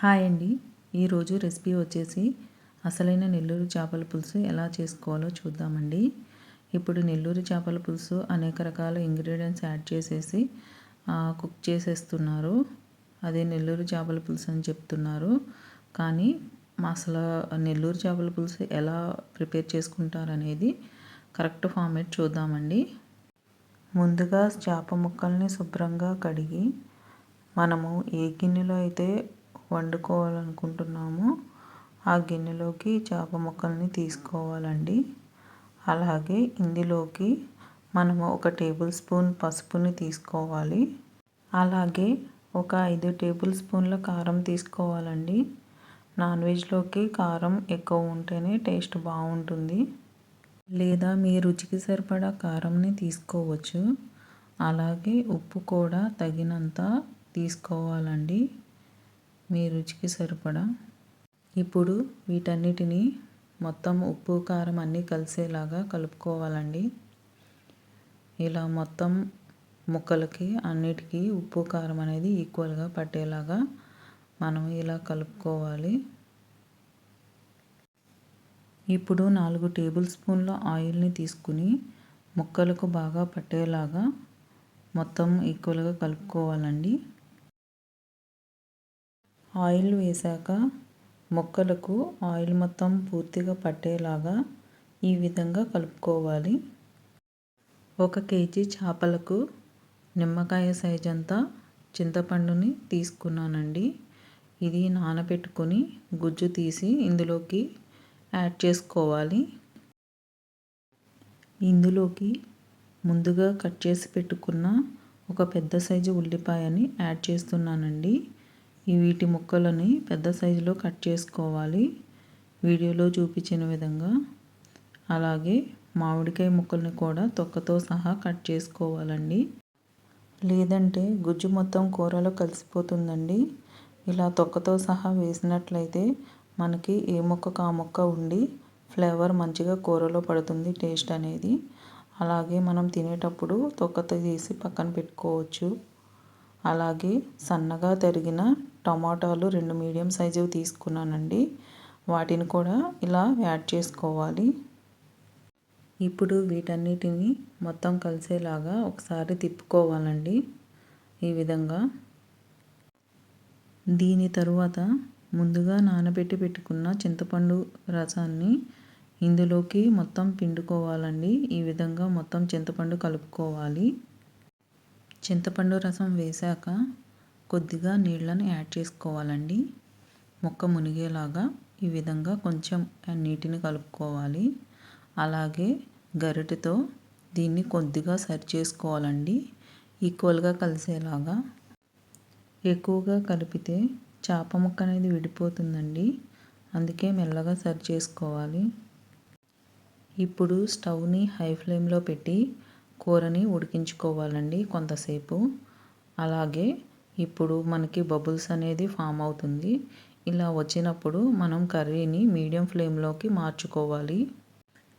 Hi అండి. ఈరోజు recipe వచ్చేసి అసలైన నెల్లూరు చేపల పులుసు ఎలా చేసుకోవాలో చూద్దామండి. ఇప్పుడు నెల్లూరు చేపల పులుసు అనేక రకాల ఇంగ్రీడియంట్స్ యాడ్ చేసేసి కుక్ చేసేస్తున్నారు. అదే నెల్లూరు చేపల పులుసు అని చెప్తున్నారు. కానీ అసలు నెల్లూరు చేపల పులుసు ఎలా ప్రిపేర్ చేసుకుంటారు అనేది కరెక్ట్ ఫార్మేట్ చూద్దామండి. ముందుగా చేప ముక్కల్ని శుభ్రంగా కడిగి మనము ఏ గిన్నెలో అయితే వండుకోవాలనుకుంటున్నామో. ఆ గిన్నెలోకి చేప ముక్కల్ని తీసుకోవాలండి. అలాగే ఇందులోకి మనము ఒక టేబుల్ స్పూన్ పసుపుని తీసుకోవాలి. అలాగే ఒక ఐదు టేబుల్ స్పూన్ల కారం తీసుకోవాలండి. నాన్ వెజ్లోకి కారం ఎక్కువ ఉంటేనే టేస్ట్ బాగుంటుంది. లేదా మీ రుచికి సరిపడా కారంని తీసుకోవచ్చు. అలాగే ఉప్పు కూడా తగినంత తీసుకోవాలండి. మీ రుచికి సరిపడా? ఇప్పుడు వీటన్నిటిని మొత్తం ఉప్పు కారం అన్నీ కలిసేలాగా కలుపుకోవాలండి. ఇలా మొత్తం ముక్కలకి అన్నిటికీ ఉప్పు కారం అనేది ఈక్వల్గా పట్టేలాగా మనం ఇలా కలుపుకోవాలి. ఇప్పుడు నాలుగు టేబుల్ స్పూన్ల ఆయిల్ని తీసుకుని ముక్కలకు బాగా పట్టేలాగా మొత్తం ఈక్వల్గా కలుపుకోవాలండి. ఆయిల్ వేశాక ముక్కలకు ఆయిల్ మొత్తం పూర్తిగా పట్టేలాగా ఈ విధంగా కలుపుకోవాలి. ఒక కేజీ చేపలకు నిమ్మకాయ సైజ్ అంతా చింతపండుని తీసుకున్నానండి. ఇది నానబెట్టుకొని గుజ్జు తీసి ఇందులోకి యాడ్ చేసుకోవాలి. ఇందులోకి ముందుగా కట్ చేసి పెట్టుకున్న ఒక పెద్ద సైజు ఉల్లిపాయని యాడ్ చేస్తున్నానండి. వీటి ముక్కలని పెద్ద సైజులో కట్ చేసుకోవాలి. వీడియోలో చూపించిన విధంగా. అలాగే మామిడికాయ ముక్కల్ని కూడా తొక్కతో సహా కట్ చేసుకోవాలండి. లేదంటే గుజ్జు మొత్తం కూరలో కలిసిపోతుందండి. ఇలా తొక్కతో సహా వేసినట్లయితే మనకి ఏ ముక్కకు ఆ ముక్క ఉండి ఫ్లేవర్ మంచిగా కూరలో పడుతుంది టేస్ట్ అనేది. అలాగే మనం తినేటప్పుడు తొక్కతో తీసి పక్కన పెట్టుకోవచ్చు. అలాగే సన్నగా తరిగిన టమాటాలు రెండు మీడియం సైజు తీసుకున్నానండి. వాటిని కూడా ఇలా యాడ్ చేసుకోవాలి. ఇప్పుడు వీటన్నిటిని మొత్తం కలిసేలాగా ఒకసారి తిప్పుకోవాలండి. ఈ విధంగా. దీని తరువాత ముందుగా నానబెట్టి పెట్టుకున్న చింతపండు రసాన్ని ఇందులోకి మొత్తం పిండుకోవాలండి. ఈ విధంగా మొత్తం చింతపండు కలుపుకోవాలి. చింతపండు రసం వేశాక కొద్దిగా నీళ్ళని యాడ్ చేసుకోవాలండి. మొక్క మునిగేలాగా ఈ విధంగా కొంచెం నీటిని కలుపుకోవాలి. అలాగే గరిటెతో దీన్ని కొద్దిగా సరి చేసుకోవాలండి. ఈక్వల్గా కలిసేలాగా. ఎక్కువగా కలిపితే చేప ముక్క అనేది విడిపోతుందండి. అందుకే మెల్లగా సరి చేసుకోవాలి. ఇప్పుడు స్టవ్ని హై ఫ్లేమ్లో పెట్టి కూరని ఉడికించుకోవాలండి కొంతసేపు. అలాగే ఇప్పుడు మనకి బబుల్స్ అనేది ఫామ్ అవుతుంది. ఇలా వచ్చినప్పుడు మనం కర్రీని మీడియం ఫ్లేమ్లోకి మార్చుకోవాలి.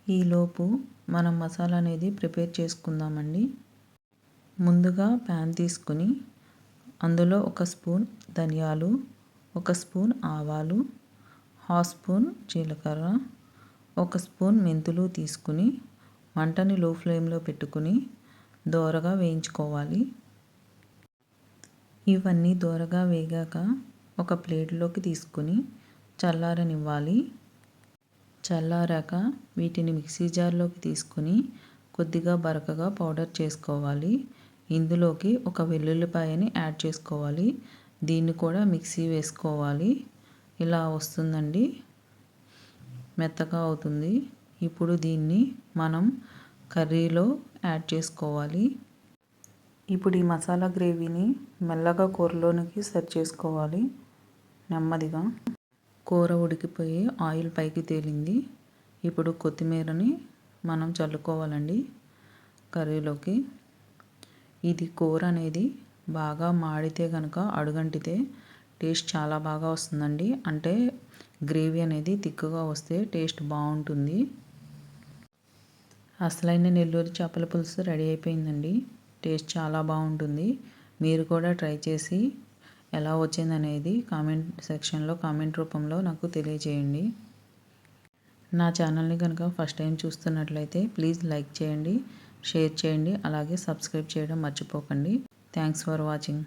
ఈలోపు మనం మసాలా అనేది ప్రిపేర్ చేసుకుందామండి. ముందుగా ప్యాన్ తీసుకుని అందులో ఒక స్పూన్ ధనియాలు ఒక స్పూన్ ఆవాలు హాఫ్ స్పూన్ జీలకర్ర ఒక స్పూన్ మెంతులు తీసుకుని మంటని లో ఫ్లేమ్లో పెట్టుకుని దోరగా వేయించుకోవాలి. ఇవన్నీ దోరగా వేగాక ఒక ప్లేట్లోకి తీసుకుని చల్లారనివ్వాలి. చల్లారాక వీటిని మిక్సీ జార్లోకి తీసుకుని కొద్దిగా బరకగా పౌడర్ చేసుకోవాలి. ఇందులోకి ఒక వెల్లుల్లిపాయని యాడ్ చేసుకోవాలి. దీన్ని కూడా మిక్సీ వేసుకోవాలి. ఇలా వస్తుందండి. మెత్తగా అవుతుంది. ఇప్పుడు దీన్ని మనం కర్రీలో యాడ్ చేసుకోవాలి. ఇప్పుడు ఈ మసాలా గ్రేవీని మెల్లగా కూరలోనికి సెట్ చేసుకోవాలి. నెమ్మదిగా. కూర ఉడికిపోయి ఆయిల్ పైకి తేలింది. ఇప్పుడు కొత్తిమీరని మనం చల్లుకోవాలండి. కర్రీలోకి. ఇది కూర అనేది బాగా మాడితే కనుక అడుగంటితే టేస్ట్ చాలా బాగా వస్తుందండి. అంటే గ్రేవీ అనేది తిక్కుగా వస్తే టేస్ట్ బాగుంటుంది. అసలైన నెల్లూరు చేపల పులుసు రెడీ అయిపోయిందండి. టేస్ట్ చాలా బాగుంటుంది. మీరు కూడా ట్రై చేసి ఎలా వచ్చిందనేది కామెంట్ సెక్షన్లో కామెంట్ రూపంలో నాకు తెలియజేయండి. నా ఛానల్ని కనుక ఫస్ట్ టైం చూస్తున్నట్లయితే ప్లీజ్ లైక్ చేయండి షేర్ చేయండి అలాగే సబ్స్క్రైబ్ చేయడం మర్చిపోకండి. Thanks for watching.